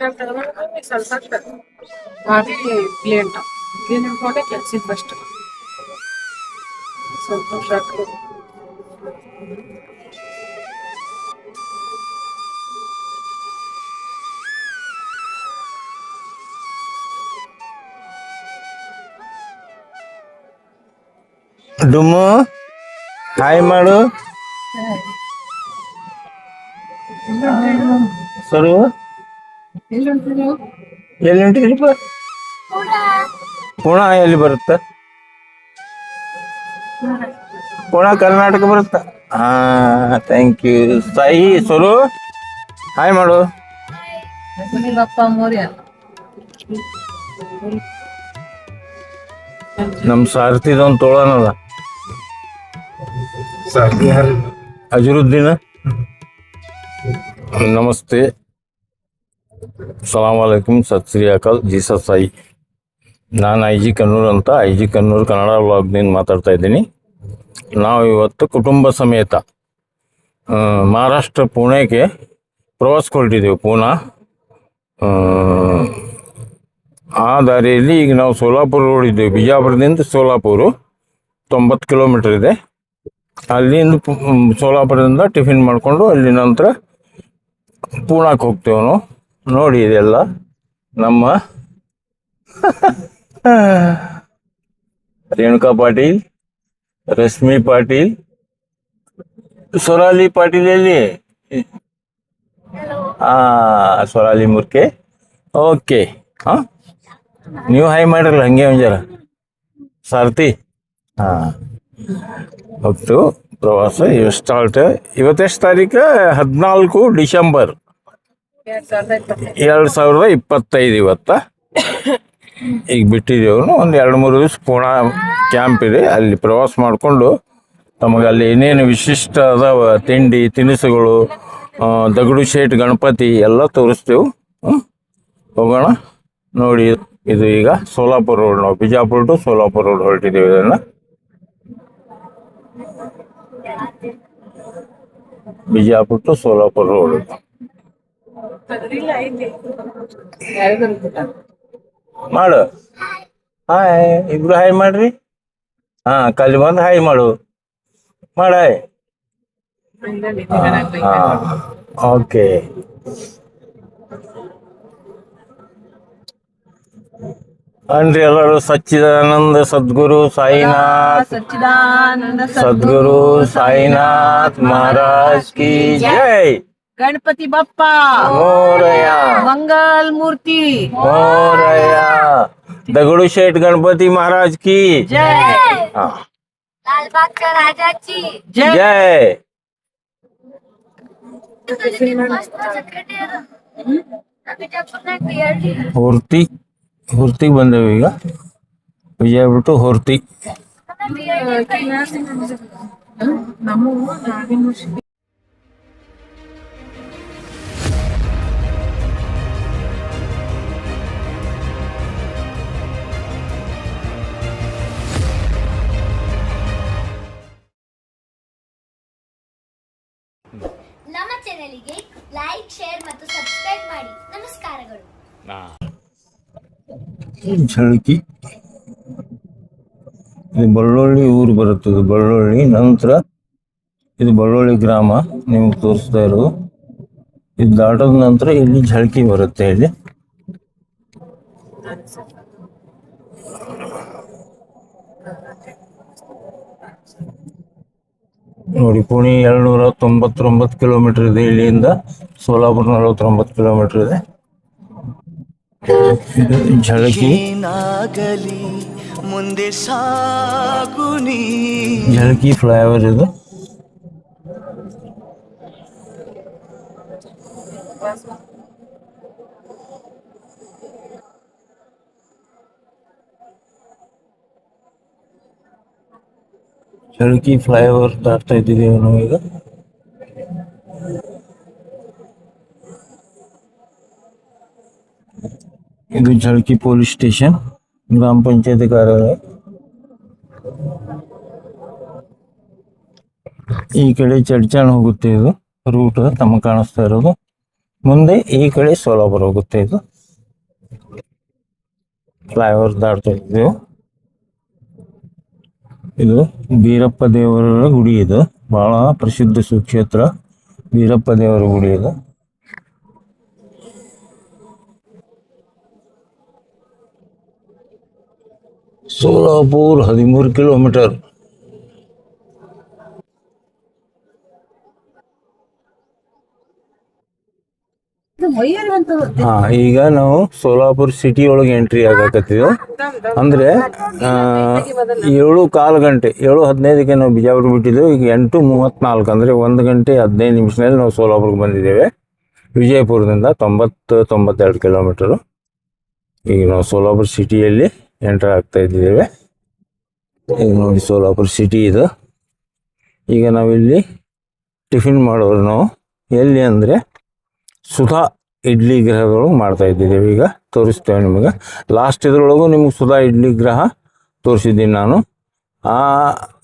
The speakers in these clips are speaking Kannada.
ಸ್ವಲ್ಪ ಮಾಡಿ. ಪ್ಲೇಟ್ ಕ್ಲೀನ್ ಮಾಡ್ಕೊಂಡೆ ಕೆಲ್ಸಿದ್ ಫಸ್ಟ್ ಡುಮ್ಮು ಹಾಯ್. ಮಾಡು ಸರು. ಎಲ್ಲಿ ಹೊಂಟಿದ್ರಿಪ್ಪ ಪುಣೆ. ಎಲ್ಲಿ ಬರುತ್ತೆ? ಪುಣೆ ಕರ್ನಾಟಕ ಬರುತ್ತ. ಹಾ thank you Sai sir. Hi ಮಾಡು. ನಮ್ ಸಾರಥಿದೊಂದು ತೊಳನಲ್ಲ ಅಜರುದ್ದೀನ. ನಮಸ್ತೆ. ಸಲಾಮ್ ವಲೈಕುಮ್ ಸತ್ ಶ್ರೀ ಅಕಾಲ್ ಜೀಸಸ್ ಸಾಯಿ ನಾನು ಐ ಜಿ ಕನ್ನೂರ್ ಅಂತ ಐ ಜಿ ಕನ್ನೂರ್ ಕನ್ನಡ ಬ್ಲಾಗ್ನಿಂದ ಮಾತಾಡ್ತಾ ಇದ್ದೀನಿ. ನಾವು ಇವತ್ತು ಕುಟುಂಬ ಸಮೇತ ಮಹಾರಾಷ್ಟ್ರ ಪುಣೆಗೆ ಪ್ರವಾಸಕ್ಕೆ ಹೊರಟಿದ್ದೀವಿ ಪೂನಾ ಆ ದಾರಿಯಲ್ಲಿ ಈಗ ನಾವು ಸೋಲಾಪುರ ರೋಡ್ ಇದ್ದೀವಿ. ಬಿಜಾಪುರದಿಂದ ಸೋಲಾಪುರ ತೊಂಬತ್ತು ಕಿಲೋಮೀಟ್ರ್ ಇದೆ. ಅಲ್ಲಿಂದ ಸೋಲಾಪುರದಿಂದ ಟಿಫಿನ್ ಮಾಡಿಕೊಂಡು ಅಲ್ಲಿ ನಂತರ ಪೂನಾಕ್ಕೆ ಹೋಗ್ತೇವೆ ನಾವು. ನೋಡಿ ಇದೆಲ್ಲ ನಮ್ಮ ರೇಣುಕಾ ಪಾಟೀಲ್, ರಶ್ಮಿ ಪಾಟೀಲ್, ಸೊರಾಲಿ ಪಾಟೀಲ್ ಎಲ್ಲಿ? ಹಾ ಸೊರಾಲಿ ಮುರ್ಕೆ. ಓಕೆ. ಹಾ ನೀವು ಹೈ ಮಾಡಿರಲ್ಲ, ಹಂಗೆ ಒಂಜಾರ. ಸಾರಥಿ ಹಾ ಹೋಗ್ತು ಪ್ರವಾಸ ಸ್ಟಾರ್ಟ್ ಇವತ್ತೆಷ್ಟು ತಾರೀಕು? ಹದಿನಾಲ್ಕು ಡಿಸೆಂಬರ್ ಎರಡ್ ಸಾವಿರದ ಇಪ್ಪತ್ತೈದು. ಇವತ್ತ? ಈಗ ಬಿಟ್ಟಿದ್ದೇವನು ಒಂದು ಎರಡು ಮೂರು ದಿವಸ ಪುಣೆ ಕ್ಯಾಂಪ್ ಇದೆ. ಅಲ್ಲಿ ಪ್ರವಾಸ ಮಾಡಿಕೊಂಡು ತಮಗ ಅಲ್ಲಿ ಏನೇನು ವಿಶಿಷ್ಟ ಅದಾವ? ತಿಂಡಿ, ತಿನಿಸುಗಳು ದಗಡು ಶೇಟ್, ಗಣಪತಿ ಎಲ್ಲ ತೋರಿಸ್ತೇವೆ? ಹೋಗೋಣ. ನೋಡಿ, ಇದು ಈಗ ಸೋಲಾಪುರ ರೋಡ್. ನಾವು ಬಿಜಾಪುರ ಟು ಸೋಲಾಪುರ ರೋಡ್ ಹೊರಟಿದ್ದೇವೆ ಇದನ್ನ. ಬಿಜಾಪುರ ಟು ಸೋಲಾಪುರ ರೋಡ್ ಮಾಡು. ಹಾಯ್ ಇಬ್ರು ಹಾಯ್ ಮಾಡ್ರಿ? ಹಾ ಕಲ್ಲಿ ಬಂದು ಹಾಯ್ ಮಾಡು. ಮಾಡ ಹಾಯ್. ಹಂಗಾಗಿ ನಿಧಾನ ಹಾ ಓಕೆ. ಅನ್ರಿ ಎಲ್ಲರೂ ಸಚ್ಚಿದಾನಂದ ಸದ್ಗುರು ಸಾಯಿನಾಥ್. ಸಚ್ಚಿದಾನಂದ ಸದ್ಗುರು ಸಾಯಿನಾಥ್ ಮಹಾರಾಜ್ ಕಿ ಜೈ. गणपति बप्पा. मंगल मूर्ति. दगड़ू शेठ गणपति महाराज की. जय. लालबागच्या राजाची. जय. होर्ती. बंद हुई विजय बटू होर्ती. ಚಾನೆಲ್ಗೆ ಲೈಕ್ ಶೇರ್ ಮತ್ತು ಸಬ್ಸ್ಕ್ರೈಬ್ ಮಾಡಿ. ನಮಸ್ಕಾರಗಳು. ಝಳಕಿ ಇದು ಬಳ್ಳೊಳ್ಳಿ ಊರು ಬರುತ್ತದೆ ಬಳ್ಳೊಳ್ಳಿ. ನಂತರ ಇದು ಬಳ್ಳೊಳ್ಳಿ ಗ್ರಾಮ ನಿಮ್ಗೆ ತೋರಿಸ್ತಾ ಇರೋದು. ಇದು ದಾಟದ ನಂತರ ಇಲ್ಲಿ ಝಳಕಿ ಬರುತ್ತೆ ಇಲ್ಲಿ. ನೋಡಿ ಪುಣೆ ಎರಡ್ನೂರ ತೊಂಬತ್ತೊಂಬತ್ತು ಕಿಲೋಮೀಟರ್ ಇದೆ ಇಲ್ಲಿಂದ ಸೋಲಾಪುರ ನಲವತ್ತೊಂಬತ್ತು ಕಿಲೋಮೀಟರ್ ಇದೆ. ಇದು ಝಳಕಿ ಮುಂದೆ ಸಾಗುನಿ ಝಳಕಿ ಫ್ಲೈಓವರ್ ಇದು. ಝಳಕಿ ಫ್ಲೈಓವರ್ ದಾಟ್ತಾ ಇದ್ದೀವಿ ನಾವೀಗ ಇದು ಝಳಕಿ ಪೊಲೀಸ್ ಸ್ಟೇಷನ್, ಗ್ರಾಮ ಪಂಚಾಯತಿ ಕಾರ್ಯಾಲಯ ಈ ಕಡೆ ಚಡ್ಚಾಣ ಹೋಗುತ್ತೆ ಇದು ರೂಟ್ ತಮ್ಮ ಕಾಣಿಸ್ತಾ ಇರೋದು. ಮುಂದೆ ಈ ಕಡೆ ಸೋಲಾಪುರ ಹೋಗುತ್ತೆ ಇದು. ಫ್ಲೈಓವರ್ ದಾಟ್ತಾ ಇದ್ದೀವಿ. ಇದು ಬೀರಪ್ಪ ದೇವರ ಗುಡಿ ಇದು. ಬಹಳ ಪ್ರಸಿದ್ಧ ಸುಕ್ಷೇತ್ರ ಬೀರಪ್ಪ ದೇವರ ಗುಡಿ ಇದು. ಸೋಲಾಪುರ್ ಹದಿಮೂರು ಕಿಲೋಮೀಟರ್ ಹಾ ಈಗ ನಾವು ಸೋಲಾಪುರ್ ಸಿಟಿ ಒಳಗೆ ಎಂಟ್ರಿ ಆಗಕತ್ತೀವಿ. ಅಂದ್ರೆ ಏಳು ಕಾಲು ಗಂಟೆ, ಏಳು ಹದಿನೈದಕ್ಕೆ ನಾವು ಬಿಜಾಪುರ ಬಿಟ್ಟಿದ್ದೆವು ಈಗ ಎಂಟು ಮೂವತ್ನಾಲ್ಕು ಅಂದ್ರೆ ಒಂದು ಗಂಟೆ ಹದಿನೈದು ನಿಮಿಷದಲ್ಲಿ ನಾವು ಸೋಲಾಪುರ್ಗೆ ಬಂದಿದ್ದೇವೆ. ವಿಜಯಪುರದಿಂದ ತೊಂಬತ್ತು, ತೊಂಬತ್ತೆರಡು ಕಿಲೋಮೀಟರು. ಈಗ ನಾವು ಸೋಲಾಪುರ ಸಿಟಿಯಲ್ಲಿ ಎಂಟರ್ ಆಗ್ತಾ ಇದ್ದೇವೆ. ಈಗ ನೋಡಿ ಸೋಲಾಪುರ ಸಿಟಿ ಇದು. ಈಗ ನಾವಿಲ್ಲಿ ಟಿಫಿನ್ ಮಾಡೋರು ನಾವು. ಎಲ್ಲಿ ಅಂದರೆ ಸುಧಾ ಇಡ್ಲಿ ಗ್ರಹಗಳು ಮಾಡ್ತಾ ಇದ್ದಿದ್ದೇವೆ ಈಗ. ತೋರಿಸ್ತೇವೆ ನಿಮಗೆ. ಲಾಸ್ಟ್ ಇದರೊಳಗು ನಿಮಗೆ ಸುಧಾ ಇಡ್ಲಿ ಗ್ರಹ ತೋರಿಸಿದ್ದೀನಿ ನಾನು. ಆ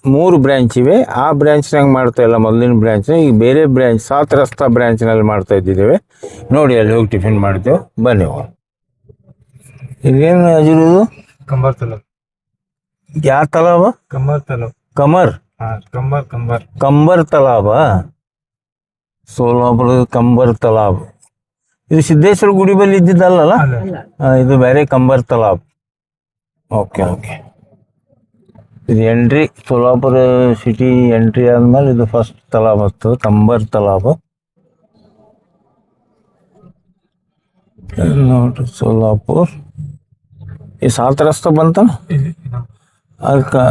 ಮೂರು ಬ್ರ್ಯಾಂಚ್ ಇವೆ. ಆ ಬ್ರ್ಯಾಂಚ್ನಾಗ ಮಾಡ್ತಾ ಇಲ್ಲ ಮೊದಲಿನ ಬ್ರ್ಯಾಂಚ್ನ ಈಗ ಬೇರೆ ಬ್ರ್ಯಾಂಚ್ ಸಾತ್ ರಸ್ತಾ ಬ್ರ್ಯಾಂಚ್ನಲ್ಲಿ ಮಾಡ್ತಾ ಇದ್ದಿದ್ದೇವೆ. ನೋಡಿ ಅಲ್ಲಿ ಹೋಗಿ ಟಿಫಿನ್ ಮಾಡ್ತೇವೆ. ಬನ್ನಿ ಹೋಗಿ ಇಲ್ಲೇನು ಹಜಿರುವುದು ಕಂಬರ್ ತಲಬ್ ಯಾವ ತಲಾವ? ಕಂಬರ್ ತಲಬ್ ಕಮರ್. ಕಂಬರ್ ಕಂಬರ್. ಕಂಬರ್ ತಲಾಬಾ ಸೋಲಾಪುರದ ಕಂಬರ್ ತಲಾಬ್. ಇದು ಸಿದ್ದೇಶ್ವರ ಗುಡಿ ಬಳಿ ಇದ್ದಿದ್ದಲ್ಲ ಇದು ಬೇರೆ ಕಂಬರ್ ತಲಾಬ್. Okay okay. ಇದು ಎಂಟ್ರಿ ಸೋಲಾಪುರ ಸಿಟಿ ಎಂಟ್ರಿ ಆದ್ಮೇಲೆ ಇದು ಫಸ್ಟ್ ತಲಾಬ್ ಆಗ್ತದೆ ಕಂಬರ್ ತಲಾಬ್. ನೋಡ್ರಿ ಸೋಲಾಪುರ್ ಈ ಸಾತ್ ರಸ್ತೆ ಬಂತ ಅದಕ್ಕೆ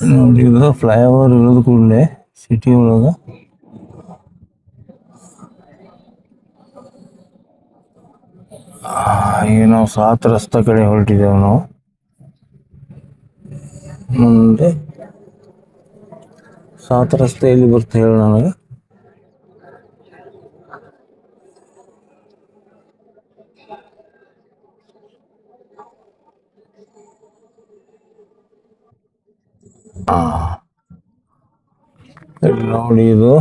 ನೋಡಿ ಇದು ಫ್ಲೈಓವರ್ ಇರೋದು ಕೂಡಲೇ ಸಿಟಿ ಒಳಗ. ಈಗ ನಾವು ಸಾತ್ ರಸ್ತೆ ಕಡೆ ಹೊರಟಿದ್ದೇವೆ ನಾವು. ಮುಂದೆ ಸಾತ್ ರಸ್ತೆ ಎಲ್ಲಿ ಹೇಳಿ ಹೇಳು ನನಗೆ. ಇಲ್ಲಿ ನೋಡಿ ಇದು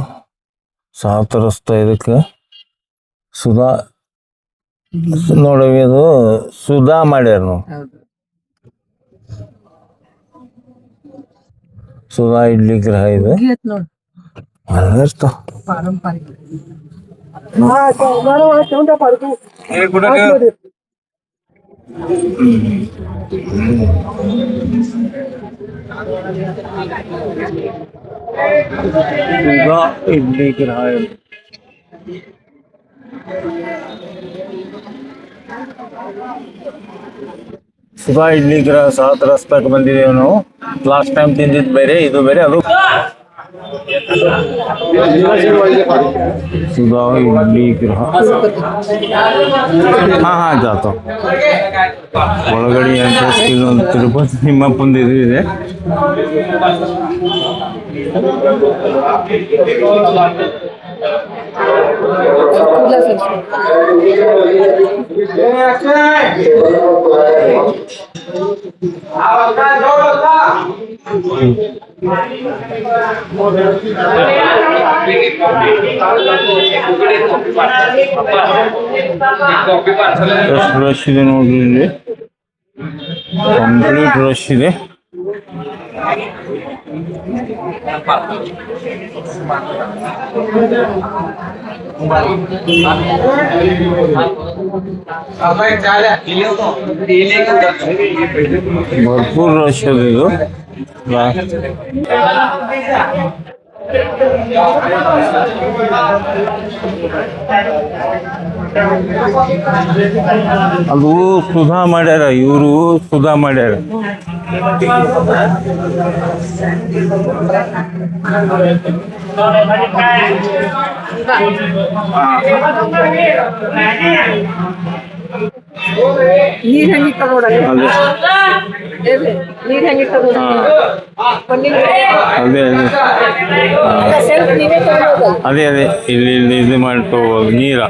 ಸಾತರಸ್ತ ರಸ್ತೆ ಇದಕ್ಕೆ. ಸುಧಾ ನೋಡಿ ಇದು ಸುಧಾ ಮಾಡ್ಯಾರ ನಾವು ಸುಧಾ ಇಡ್ಲಿ ಗ್ರಹ ಇದು. ಅಲ್ಲ ಇರ್ತಾವ ಸುಧಾ ಇಡ್ಲಿ ಗ್ರಹ ಇದು ಸುಧಾ ಇಡ್ಲಿ ಗ್ರಹ ಸಾತ್ ರಸ್ತಾಕ್ ಬಂದಿದ್ದೇವೆ ನಾವು ಲಾಸ್ಟ್ ಟೈಮ್ ತಿಂದಿದ್ದು ಬೇರೆ ಇದು ಬೇರೆ ಅದು ಸುಧಾ ಇಡ್ಲಿ ಗ್ರಹ ಹಾ ಹಾ ಜಾತ ಒಳಗಡೆ ಎಂಟ್ರೆನ್ಸ್ ಇಲ್ಲೊಂದು ತಿರುಪತಿ ನಿಮ್ಮಪ್ಪಂದು ಇದು ಇದೆ ಎಷ್ಟು ರಶ್ ಇದೆ ನೋಡ್ರಿ ಇಲ್ಲಿ ಕಂಪ್ಲೀಟ್ ರಶ್ ಅದು ಸುಧಾ ಮಾಡ್ಯಾರ ಇವರು ಸುಧಾ ಮಾಡ್ಯಾರ. ನೀರ್ ನೋಡಲ್ಲ ಅದೇ ಅದೇ. ಅದೇ ಅದೇ. ಇಲ್ಲಿ ಇಲ್ಲಿ ಇದು ಮಾಡಿ ತಗೋಬೋದು ನೀರ.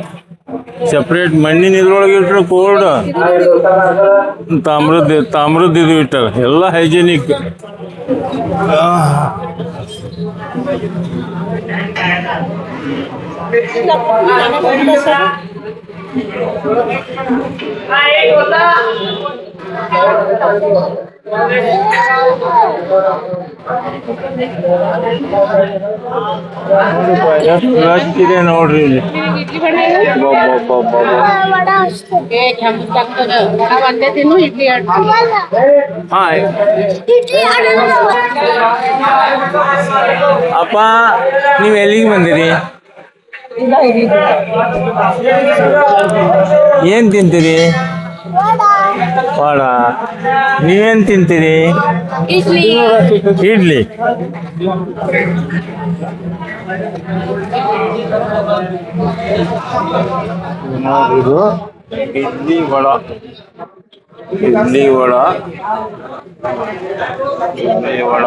ಸಪ್ರೇಟ್ ಮಣ್ಣಿನ ಇದ್ರೊಳಗೆ ಇಟ್ಟರೆ ಕೋಲ್ಡ್. ತಾಮ್ರದ್ದು ತಾಮ್ರದ್ದು ಇದು ಇಟ್ಟಾರ ಎಲ್ಲ ಹೈಜೆನಿಕ್ ಎಷ್ಟು ರಶ್ ಇದೆ ನೋಡ್ರಿ ಇಲ್ಲಿ ಅಬ್ಬಬ್ಬಬ್ಬಬ್ಬ. ಏ ಕೆಂಪು ಆಗ್ತದ ನಾವ್ ಒಂದೇ ತಿನ್ನು ಇಡ್ಲಿ ಎರಡು ಹಾ ಅಪ್ಪ ನೀವು ಎಲ್ಲಿಗೆ ಬಂದಿರಿ ಏನ್ ತಿಂತೀರಿ? ವಾಡ. ನೀವೇನ್ ತಿಂತೀರಿ? ಇಡ್ಲಿ. ಇದು ಇಡ್ಲಿ ವಡ. ಇಡ್ಲಿ ವಡ ಇಡ್ಲಿ ವಡ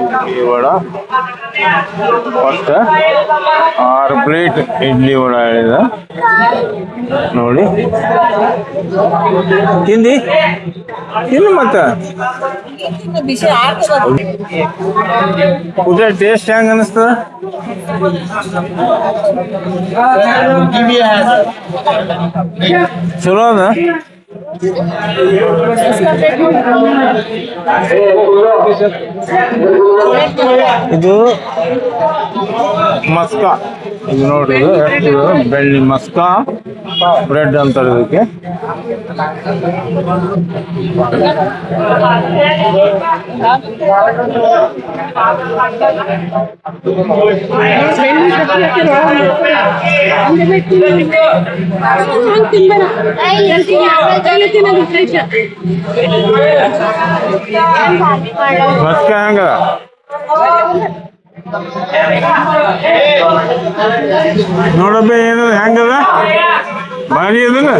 ಇಡ್ಲಿ ವಡ ಫಸ್ಟ್ ಆರು ಪ್ಲೇಟ್ ಇಡ್ಲಿ ವಡ ಹೇಳಿದ. ನೋಡಿ. ತಿಂದಿ? ತಿನ್ನು ಮತ್ತ ಕುದ್ರೆ ಟೇಸ್ಟ್ ಹೆಂಗ ಅನಿಸ್ತದ ಚಲೋ ಅದ? ಇದು ಮಸ್ಕ. ಇದು ನೋಡ್ರಿ ಇದು ಎಷ್ಟಿದು ಬೆಳ್ಳಿ ಮಸ್ಕ ಬ್ರೆಡ್ ಅಂತಾರೆ ಇದಕ್ಕೆ. ಮಸ್ಕ ಹೆಂಗ? ನೋಡಬ್ಬ ಏನು ಹೆಂಗದ ಭಾರಿ ಅದಲ್ಲ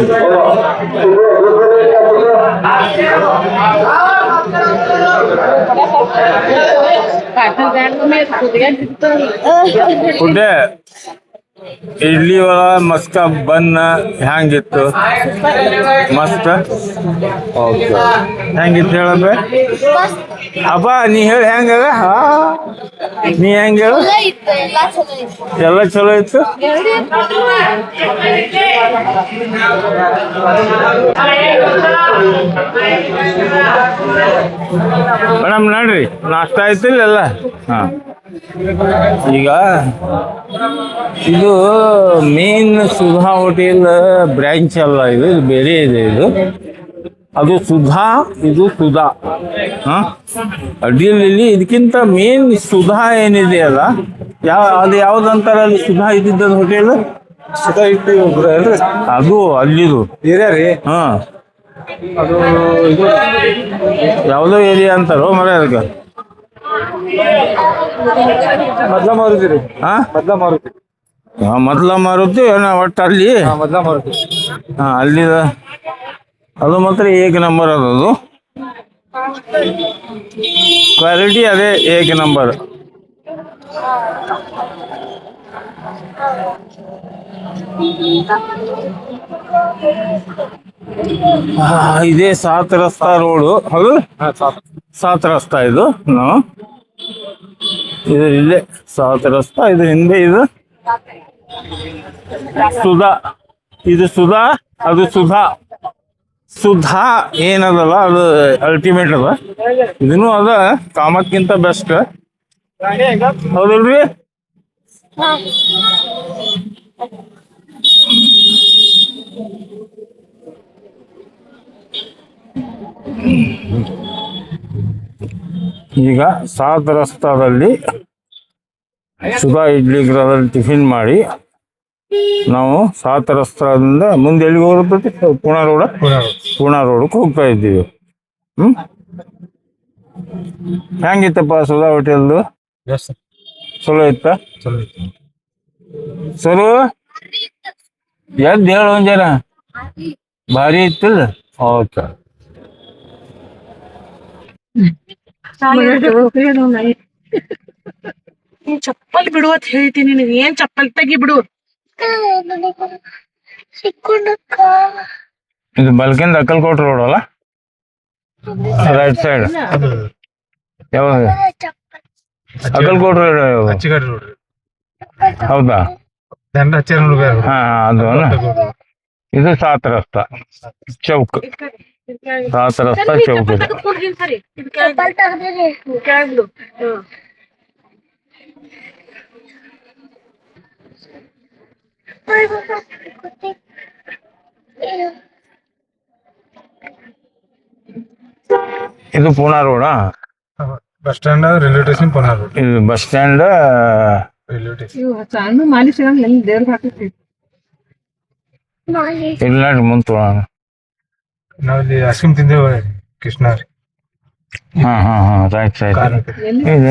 ಫುಡ್ಡೆ ಇಡ್ಲಿ ಒಳ ಮಸ್ಕ ಬನ್ನ ಹ್ಯಾಂಗಿತ್ತು ಮಸ್ಕ? ಓಕೆ. ಹೆಂಗಿತ್ತು ಹೇಳಬ್ಬ ಅಪ್ಪ ನೀ ಹೇಳಿ ಹೆಂಗದ ಹಾ. ನೀ ಹೆಂಗ ಹೇಳು? ಎಲ್ಲ ಚಲೋ ಇತ್ತು. ಎಲ್ಲ ಚಲೋ ಇತ್ತು? ಮೇಡಮ್ ನೋಡ್ರಿ ನಾಷ್ಟ ಆಯ್ತಿಲ್ಲ ಎಲ್ಲ? ಹಾ. ಈಗ ಇದು ಮೇನ್ ಸುಧಾ ಹೋಟೆಲ್ ಬ್ರಾಂಚ್ ಅಲ್ಲ ಇದು ಇದು ಬೇರೆ ಇದೆ ಇದು. ಅದು ಸುಧಾ ಇದು ಸುಧಾ ಹಾಂ? ಅಡಿಯಲ್ಲಿ ಇದಕ್ಕಿಂತ ಮೇನ್ ಸುಧಾ ಏನಿದೆ ಅಲ್ಲ ಯಾವ ಅದು ಯಾವ್ದಂತಾರ ಅಲ್ಲಿ ಸುಧಾ ಇದ್ದಿದ್ದದು ಹೋಟೆಲ್ ಸುಧಾ ಇಟ್ಟು ಅದು ಅಲ್ಲಿದು. ಏರಿಯಾ ರೀ? ಹಾ. ಅದು ಇದು. ಯಾವುದೋ ಏರಿಯಾ ಅಂತಾರೋ ಮರ ಅದಕ್ಕೆ ಮೊದ್ಲ ಮಾರುತಿ ರೀ ಹಾ ಮೊದ್ಲ ಮಾರುತಿ ಹಾ, ಮೊದ್ಲ ಮಾರುತಿ ಏನೋ ಒಟ್ಟು ಅಲ್ಲಿ ಹಾ ಮೊದ್ಲ ಮಾರುತಿ ಹಾ ಅಲ್ಲಿದ ಅದು ಮಾತ್ರ ಏಕ ನಂಬರ್ ಅದು ಅದು. ಕ್ವಾಲಿಟಿ ಅದೇ ಏಕ ನಂಬರ್ ಇದೇ ಸಾತ್ ರಸ್ತಾ ರೋಡು ಹೌದು? ಹಾ ಸಾಕು ಸಾತ್ ರಸ್ತಾ ಇದು ನಾವು. ಇದು ಇಲ್ಲೇ ಸಾತ್ ರಸ್ತಾ ಇದು ಹಿಂದೆ ಇದು ಸುಧಾ. ಇದು ಸುಧಾ, ಅದು ಸುಧಾ. ಸುಧಾ ಏನದಲ್ಲ, ಅದು ಅಲ್ಟಿಮೇಟ್ ಅದ. ಇದನ್ನು ಅದ ಕಾಮಕ್ಕಿಂತ ಬೆಸ್ಟ್ ಹೌದಲ್ರಿ? ಈಗ ಸಾತ್ ರಸ್ತಾದಲ್ಲಿ ಸುಧಾ ಇಡ್ಲಿ ಗ್ರಹದಲ್ಲಿ ಟಿಫಿನ್ ಮಾಡಿ ನಾವು ಸಾತ್ ರಸ್ತಾದಿಂದ ಮುಂದೆ ಎಲ್ಲಿಗೆ ಹೋಗ್ತೈತಿ ಪುಣಾ ರೋಡ್? ಪುಣಾ ರೋಡಕ್ಕೆ ಹೋಗ್ತಾ ಇದ್ದೀವಿ. ಹ್ಮ್? ಹೆಂಗಿತ್ತಪ್ಪ ಸುಧಾ ಹೋಟೆಲ್ದು? ಚಲೋ ಇತ್ತ. ಸರು ಎದ್ದು ಹೇಳು ಒಂದ್ ಜನ. ಭಾರಿ ಇತ್ತಿಲ್ಲ? ಓಕೆ. ನೀನ್ ಚಪ್ಪಲ್ ಬಿಡು ಅಂತ ಹೇಳ್ತೀನಿ ನಿನಗೆ ಏನ್ ಚಪ್ಪಲ್? ತೆಗಿ ಬಿಡು. ಇದು ಬಲ್ಕಿಂದ ಅಕ್ಕಲ್ಕೋಟ್ ರೋಡ್ ಅಲ್ಲ? ರೈಟ್ ಸೈಡ್ ಯಾವಾಗ? ಅಚ್ಚಿಗಾಡಿ ನೋಡ್ರಿ ಹೌದಾ? ಹಾ, ಅದು ಇದು ಸಾತ್ ರಸ್ತ ಚೌಕ್ ಇದು Poona ರೋಡಾ? Bus stand railway station Poona road. ಇದು ಬಸ್ ಸ್ಟ್ಯಾಂಡ್ ರೈಲ್ವೆ ಸ್ಟೇಷನ್. ಮಾಲಿಶ್ ಎಲ್ಲಿ ದೇವ್ರಿಗೆ ಹಾಕೈತಿ ಇಲ್ಲ ಮುಂತು ನಾವಿಲ್ಲಿ ಐಸ್ ಕ್ರೀಮ್ ತಿಂದೇವೆ ಕೃಷ್ಣ ರೀ ಹಾ ಹಾ ಹಾ ರೈಟ್ ರೈಟ್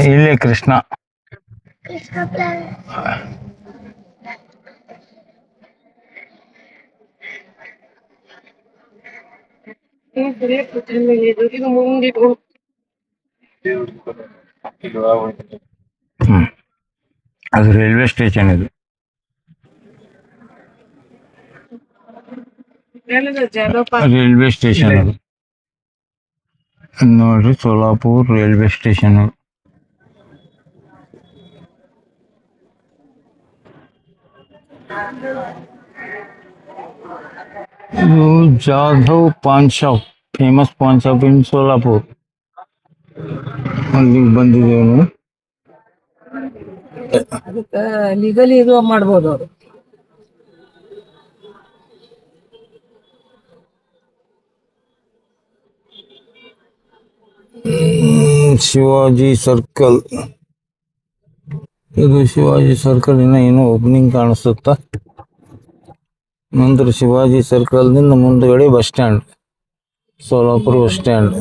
ಇಲ್ಲೇ ಕೃಷ್ಣ. ಇದು ಅದು ರೈಲ್ವೆ ಸ್ಟೇಷನ್ ಇದು. ರೈಲ್ವೆ ಸ್ಟೇಷನ್ ಅದು ನೋಡ್ರಿ ಸೋಲಾಪುರ್ ರೈಲ್ವೆ ಸ್ಟೇಷನ್ ಇದು Jadhav paan shop famous paan shop in Solapur ಅಲ್ಲಿಗೆ ಬಂದಿದ್ದೇವೆ ನಾವು ಅದಕ್ಕೆ ಲೀಗಲಿ ಇದು ಮಾಡ್ಬೋದು ಅವರು ಶಿವಾಜಿ ಸರ್ಕಲ್ ಇದು ಶಿವಾಜಿ ಸರ್ಕಲ್ ಇನ್ನ ಏನೋ ಓಪನಿಂಗ್ ಕಾಣಿಸುತ್ತ? ನಂತರ ಶಿವಾಜಿ ಸರ್ಕಲ್ನಿಂದ ಮುಂದುಗಡೆ bus stand Solapur bus stand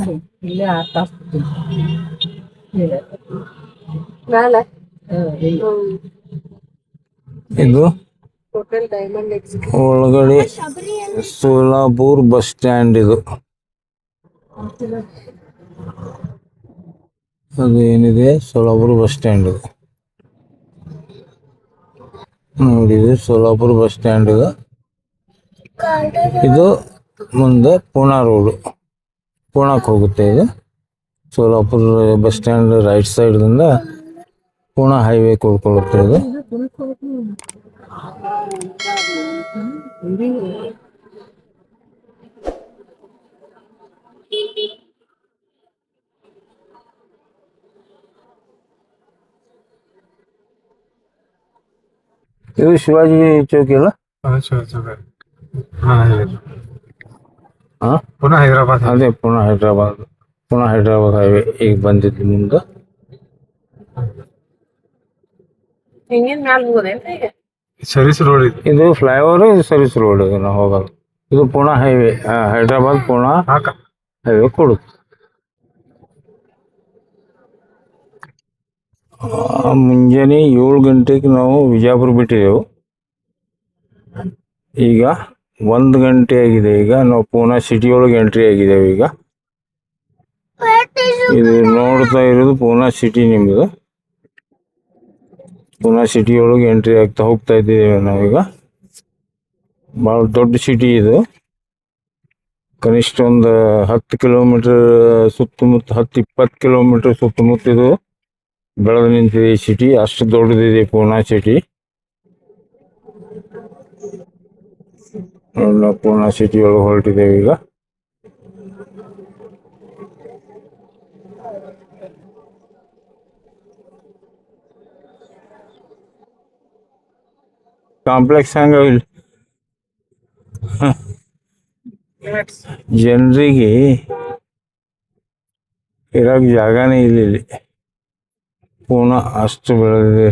ಇದು ಒಳಗಡೆ ಸೋಲಾಪುರ್ ಬಸ್ ಸ್ಟ್ಯಾಂಡ್ ಇದು. ಅದು ಏನಿದೆ ಸೋಲಾಪುರ ಬಸ್ ಸ್ಟ್ಯಾಂಡ್. ನೋಡಿ ಸೋಲಾಪುರ ಬಸ್ ಸ್ಟ್ಯಾಂಡ್ ಇದು. ಮುಂದೆ ಪೂನಾ ರೋಡು. ಪೂನಾಕ್ಕೆ ಹೋಗುತ್ತೆ ಇದು. ಸೋಲಾಪುರ ಬಸ್ ಸ್ಟ್ಯಾಂಡ್ ರೈಟ್ ಸೈಡ್ದಿಂದ ಪೂನಾ ಹೈವೇ ಕೊಡ್ಕೊಳ್ಳುತ್ತೆ ಇದು. ಇದು ಶಿವಾಜಿ ಚೌಕಿ ಅಲ್ಲ ಹಾ ಹೈದರಾಬಾದ್ ಹಾ ಪುನಃ ಹೈದರಾಬಾದ್ ಅದೇ ಪುನಃ ಹೈದ್ರಾಬಾದ್ ಪುನಃ ಹೈದ್ರಾಬಾದ್ ಹೈವೇ ಈಗ ಬಂದಿದ್ದು ಮುಂದೆ ಹಿಂಗಿನ ಮ್ಯಾಲ ಹೋಗೋದೇನ್ರಿ ಈಗ ಸರ್ವಿಸ್ ರೋಡ್ ಇದು ಇದು ಫ್ಲೈಓವರ್ ಇದು ಸರ್ವಿಸ್ ರೋಡ್ ಇದು ನಾವು ಹೋಗೋದು ಇದು ಪುಣೆ ಹೈವೇ ಹೈದ್ರಾಬಾದ್ ಪುಣೆ ಹಾಕ ಹೈವೇ ಕೊಡುತ್ತೆ ಮುಂಜಾನೆ ಏಳು ಗಂಟೆಗೆ ನಾವು ವಿಜಯಪುರ ಬಿಟ್ಟಿದ್ದೆವು ಈಗ ಒಂದು ಗಂಟೆ ಆಗಿದೆ. ಈಗ ನಾವು ಪೂನಾ ಸಿಟಿ ಒಳಗೆ ಎಂಟ್ರಿ ಆಗಿದ್ದೇವೆ ಈಗ. ಇದು ನೋಡ್ತಾ ಇರೋದು ಪೂನಾ ಸಿಟಿ ನಿಮ್ದು. ಪೂನಾ ಸಿಟಿ ಒಳಗೆ ಎಂಟ್ರಿ ಆಗ್ತಾ ಹೋಗ್ತಾ ಇದ್ದೇವೆ ನಾವೀಗ ಭಾಳ ದೊಡ್ಡ ಸಿಟಿ ಇದು. ಕನಿಷ್ಠ ಒಂದು ಹತ್ತು ಕಿಲೋಮೀಟರ್ ಸುತ್ತಮುತ್ತ ಹತ್ತು ಇಪ್ಪತ್ತು ಕಿಲೋಮೀಟರ್ ಸುತ್ತಮುತ್ತ ಇದು. ಬೆಳೆದು ನಿಂತಿದೆ ಈ ಸಿಟಿ. ಅಷ್ಟು ದೊಡ್ಡದಿದೆ ಪೂನಾ ಸಿಟಿ. ಪೂನಾ ಸಿಟಿ ಒಳಗೆ ಹೊರಟಿದ್ದೇವೆ ಈಗ. ಕಾಂಪ್ಲೆಕ್ಸ್ ಹಂಗಿಲ್ಲ ಜನರಿಗೆ ಇರಕ್ ಜಾಗನೇ ಇಲ್ಲ. ಇಲ್ಲಿ ಪೂರ್ಣ ಅಷ್ಟು ಬೆಳೆದಿದೆ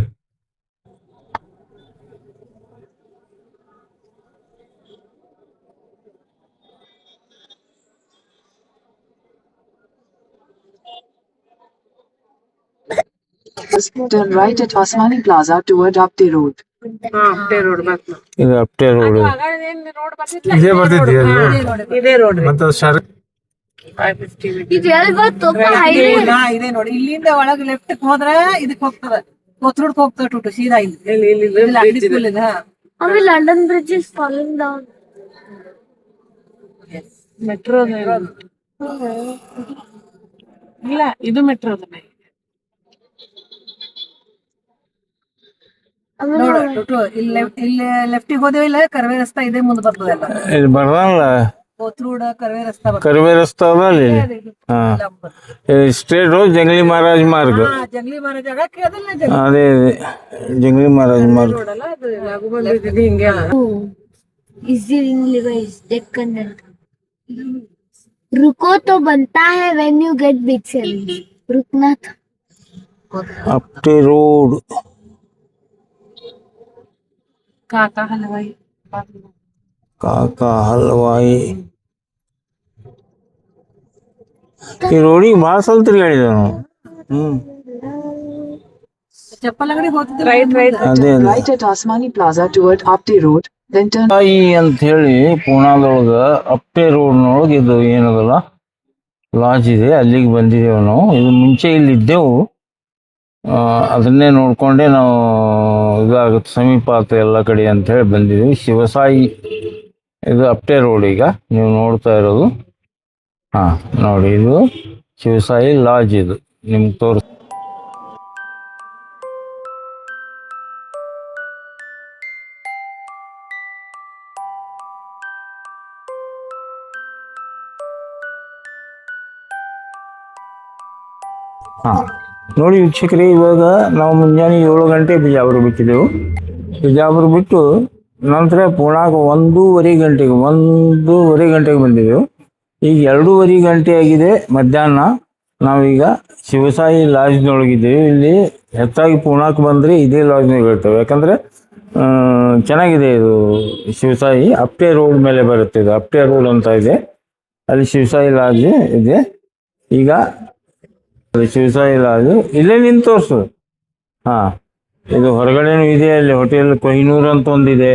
Turn right at Osmani Plaza toward Apte Road. ಹಾ ಅಪ್ಟೇ ರೋಡ್ ಬಂತು ಇದು ಅಪ್ಟೇ ರೋಡ್ ರೋಡ್ ಬರ್ತಿತ್ಲ ಇದೇ ಬರ್ತೈತಿ ಇದೇ ರೋಡ್ ಮತ್ತೆ ಶಾರ್ ಫೈವ್ ಫಿಫ್ಟಿ ಇದೆ ನೋಡಿ ಇಲ್ಲಿಂದ ಒಳಗ್ ಲೆಫ್ಟ್ ಹೋದ್ರ ಇದಕ್ ಹೋಗ್ತದ. ಕೊತ್ರುಡ್ಕ್ ಹೋಗ್ತದ ಟುಟು ಸೀದಾ ಇಲ್ಲಿ. London bridge is falling down metro ಇಲ್ಲ ಇದು ಮೆಟ್ರೋ ನೋಡು ಇಲ್ಲಿ ಇಲ್ಲಿ ಲೆಫ್ಟಿಗೆ ಹೋದೇವಿಲ್ಲ ಕರವೇ ರಸ್ತಾ ಇದೆ ಮುಂದೆ ಬರ್ತದಲ್ಲ ಬರ್ದಲ್ಲ ಕೋತ್ರುಡ ಕರ್ವೆ ರಸ್ತಾ ಬರ್ತದೆ ಕರಿವೆ ರಸ್ತೆ ಅದ ಅಲ್ಲಿ ಹಾ ಸ್ಟ್ರೇಟ್ ರೋಡ್ ಜಂಗ್ಲಿ ಮಹಾರಾಜ್ ಮಾರ್ಗ ಹಾ, ಜಂಗ್ಲಿ ಮರ ಜಾಗ ಕೇಳಿದಿಲ್ಲ ಜಂಗ್ಲಿ ಅದೇ ಅದೇ ಜಂಗ್ಲಿ ಮಹಾರಾಜ್ ಮಾರ್ಗ ರೋಡ್ ಅಲ್ಲ ಅದು left ಗೆ ಹಿಂಗೆ इजी लिवाइस डेक्कन रुको तो बनता है when you get big seven रुकना था ಅಪ್ಟೆ ರೋಡ್ ಕಾಕಾ ಹಲವಾಯಿ ಕಾಕಾ ಹಲ್ವಾಯಿ. ಈ ರೋಡಿಗೆ ಭಾಳ ಸಲ್ತ್ರಿ ಹೇಳಿದ ನಾವು ಹ್ಮ್. ಚಪ್ಪಲ್ ಅಂಗಡಿ ಹೋಗ್ತಿದ್ರು ರೈಟ್ ರೈಟ್. ಅದೇ ಅದೇ. Right at Osmani Plaza toward Apte Road, then turn ತಾಯಿ ಅಂತ ಹೇಳಿ ಪೂನಾದೊಳಗ ಅಪ್ಟೆ ರೋಡ್ನೊಳಗೆ ಇದು ಏನದಲ್ಲ ಲಾಜ್ ಇದೆ ಅಲ್ಲಿಗೆ ಬಂದಿದ್ದೇವೆ ನಾವು. ಇದು ಮುಂಚೆ ಇಲ್ಲಿ ಇದ್ದೆವು ಆ, ಅದನ್ನೇ ನೋಡ್ಕೊಂಡೆ ನಾವು ಇದಾಗುತ್ತೆ ಸಮೀಪ ಆತ ಎಲ್ಲ ಕಡೆ ಅಂತ ಹೇಳಿ ಬಂದಿದ್ದೀವಿ ಶಿವಸಾಯಿ ಇದು ಅಪ್ಟೆ ರೋಡ್ ಈಗ. ನೀವು ನೋಡ್ತಾ ಇರೋದು. ಹಾ, ನೋಡಿ, ಇದು ಶಿವಸಾಯಿ ಲಾಡ್ಜ್ ಇದು. ನಿಮ್ಗೆ ತೋರಿಸ್ ಹಾ. ನೋಡಿ ವೀಕ್ಷಕರೇ, ಇವಾಗ ನಾವು ಮುಂಜಾನೆ ಏಳು ಗಂಟೆ ಬಿಜಾಪುರ ಬಿಟ್ಟಿದ್ದೆವು. ಬಿಜಾಪುರ ಬಿಟ್ಟು ನಂತರ ಪುಣಾಗ ಒಂದೂವರೆ ಗಂಟೆಗೆ ಒಂದೂವರೆ ಗಂಟೆಗೆ ಬಂದಿದ್ದೆವು ಈಗ ಎರಡೂವರೆ ಗಂಟೆ ಆಗಿದೆ ಮಧ್ಯಾಹ್ನ. ನಾವೀಗ ಶಿವಸಾಯಿ ಲಾಡ್ಜ್ನೊಳಗಿದ್ದೀವಿ ಇಲ್ಲಿ ಹೆಚ್ಚಾಗಿ ಪುಣಾಕ್ ಬಂದರೆ ಇದೇ ಲಾಡ್ಜ್ನಾಗ ಇರ್ತವೆ. ಯಾಕಂದರೆ ಚೆನ್ನಾಗಿದೆ ಇದು ಶಿವಸಾಯಿ. ಅಪ್ಟೆ ರೋಡ್ ಮೇಲೆ ಬರುತ್ತೆ ಇದು. ಅಪ್ಟೆ ರೋಡ್ ಅಂತ ಇದೆ. ಅಲ್ಲಿ ಶಿವಸಾಯಿ ಲಾಡ್ಜ್ ಇದೆ. ಈಗ ಶಿವಸಾಯಿ ಲಾಜ್. ಇಲ್ಲೇ ನಿಂತು ತೋರಿಸು. ಹಾ. ಇದು ಹೊರಗಡೆನೂ ಇದೆ, ಅಲ್ಲಿ ಹೋಟೆಲ್ ಕೊಹಿನೂರ್ ಅಂತ ಒಂದಿದೆ.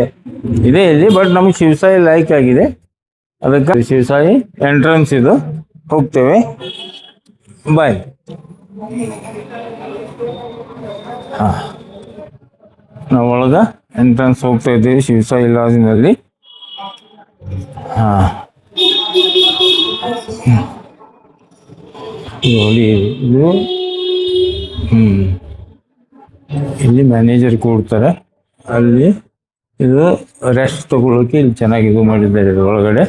ಇದೆ ಇಲ್ಲಿ ಬಟ್ ನಮಗೆ ಶಿವಸಾಯಿ ಲೈಕ್ ಆಗಿದೆ. ಅದಕ್ಕೆ ಶಿವಸಾಯಿ ಎಂಟ್ರೆನ್ಸ್ ಇದು. ಹೋಗ್ತೇವೆ. ಬಾಯ್ ಹಾಂ. ನಾವು ಒಳಗೆ ಎಂಟ್ರೆನ್ಸ್ ಹೋಗ್ತಾ ಇದ್ದೀವಿ, ಶಿವಸಾಯಿ ಲಾಜಿನಲ್ಲಿ ಹಾಂ. ನೋಡಿ ಇದು. ಹ್ಮ್. ಇಲ್ಲಿ ಮ್ಯಾನೇಜರ್ ಕೊಡ್ತಾರೆ. ಅಲ್ಲಿ ಇದು ರೆಸ್ಟ್ ತಗೊಳ್ಳೋಕೆ ಇಲ್ಲಿ ಚೆನ್ನಾಗಿ ಇದು ಮಾಡಿದ್ದಾರೆ ಇದು ಒಳಗಡೆ.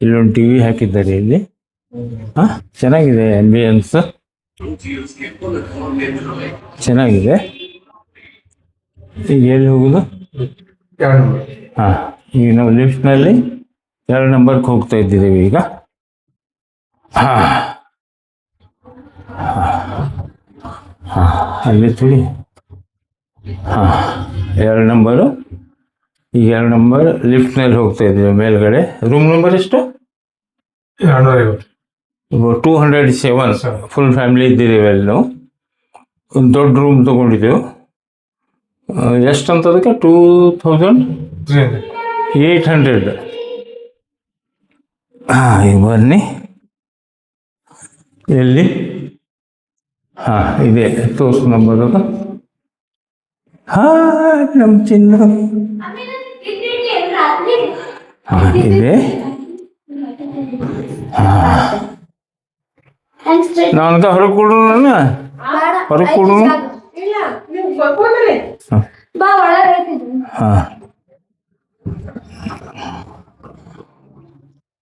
ಇಲ್ಲೊಂದು ಟಿ ವಿ ಹಾಕಿದ್ದಾರೆ ಇಲ್ಲಿ. ಹಾ, ಚೆನ್ನಾಗಿದೆ ಆಂಬಿಯನ್ಸ್ ಚೆನ್ನಾಗಿದೆ. ಈಗ ಎಲ್ಲಿ ಹೋಗುದು? ಹಾ, ಈಗ ನಾವು ಲಿಫ್ಟ್ನಲ್ಲಿ ಎರಡು ನಂಬರ್ಗೆ ಹೋಗ್ತಾ ಇದ್ದೀವಿ ಈಗ. ಹಾ ಹಾ, ಅಲ್ಲಿ ತುಳಿ. ಹಾ ಎರಡು ನಂಬರು ಈಗ ಎರಡು ನಂಬರ್ ಲಿಫ್ಟ್ನಲ್ಲಿ ಹೋಗ್ತಾ ಇದ್ದೀವಿ ಮೇಲ್ಗಡೆ. ರೂಮ್ ನಂಬರ್ ಎಷ್ಟು? Two hundred seven full family ಇದ್ದೀವಿ ಅಲ್ಲಿ ನಾವು. ಒಂದು ದೊಡ್ಡ ರೂಮ್ ತೊಗೊಂಡಿದ್ದೆವು. ಎಷ್ಟು ಅಂತ ಅದಕ್ಕೆ? ಟೂ ಥೌಸಂಡ್ ಏಯ್ಟ್ ಹಂಡ್ರೆಡ್ ಹಾಂ ಈಗ ಬನ್ನಿ. ಎಲ್ಲಿ? ಹಾಂ ಇದೆ ತೋರ್ಸು ನಂಬರ್ ಅದು. ಹಾಂ ನಮ್ಮ ಚಿನ್ನ. ಇದೆ. ನಾನು. ಹೊರಗೆ ಕೊಡು ನಾನು ಹೊರಗೆ ಕೊಡು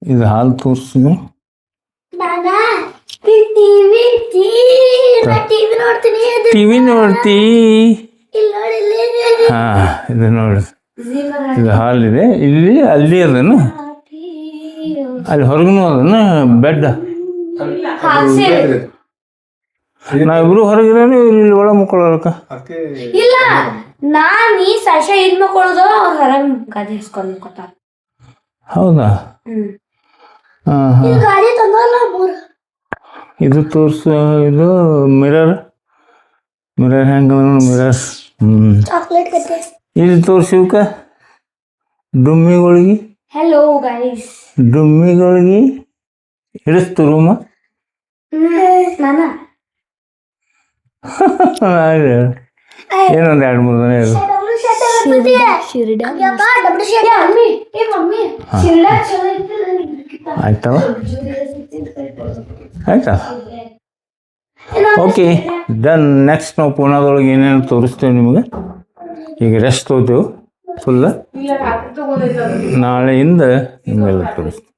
ಇದು ಹಾಲು ನಾನಾ ಟಿವಿ ನೋಡ್ತೀನಿ ಟಿವಿ ನೋಡ್ತೀ. ಹಾ ಇದು ನೋಡಿ. ಇದು ಹಾಲ್ ಇದೆ ಇಲ್ಲಿ ಅಲ್ಲಿ ಅದನ್ನು ಅಲ್ಲಿ ಹೊರಗೂ ಅದನ್ನು ಬೆಡ್ ನಾವಿಬ್ರು ಹೊರಗಿರೋನು ಇವ್ರು ಇಲ್ಲಿ ಒಳ ಮುಕ್ಕೊಳ್ಳೋಕ ಇಲ್ಲ ನಾನ್ ಈ ಸಶ ಇದ್ ಮಕ್ಕೊಳ್ಳೋದು ಅವ್ರ ಹೊರಗ್ ಗಾಡಿ ಹಸ್ಕೊಂಡ್ ಮಕ್ಕೋತಾರ ಹೌದಾ? ತಂದಲ್ಲ ಇದು ತೋರ್ಸು ಇದು ಮಿರರ್ ಮಿರರ್ ಹೆಂಗ ಮಿರರ್ ಹ್ಮ್. ಚಾಕ್ಲೇಟ್ ಕತೆ ಇಲ್ಲಿ ತೋರ್ಸಿವ್ಕ ಡುಮ್ಮಿಗಳಿಗೆ. ಹಲೋ ಗೈಸ್ ಡುಮ್ಮಿಗಳಿಗೆ ಹಿಡಿಸ್ತು ರೂಮ. ಏನೊಂದು ಎರಡು ಮೂರು ದಿನ ಇರು. ಆಯ್ತವ? ಆಯ್ತಾ? ಓಕೆ ಡನ್ ನೆಕ್ಸ್ಟ್ ನಾವು ಪೂನಾದೊಳಗೆ ಏನೇನು ತೋರಿಸ್ತೇವೆ ನಿಮಗೆ? ಈಗ ರೆಸ್ಟ್ ತೋತೇವೆ ಫುಲ್ ನಾಳೆಯಿಂದ ನಿಮಗೆಲ್ಲ ತೋರಿಸ್ತೇವೆ.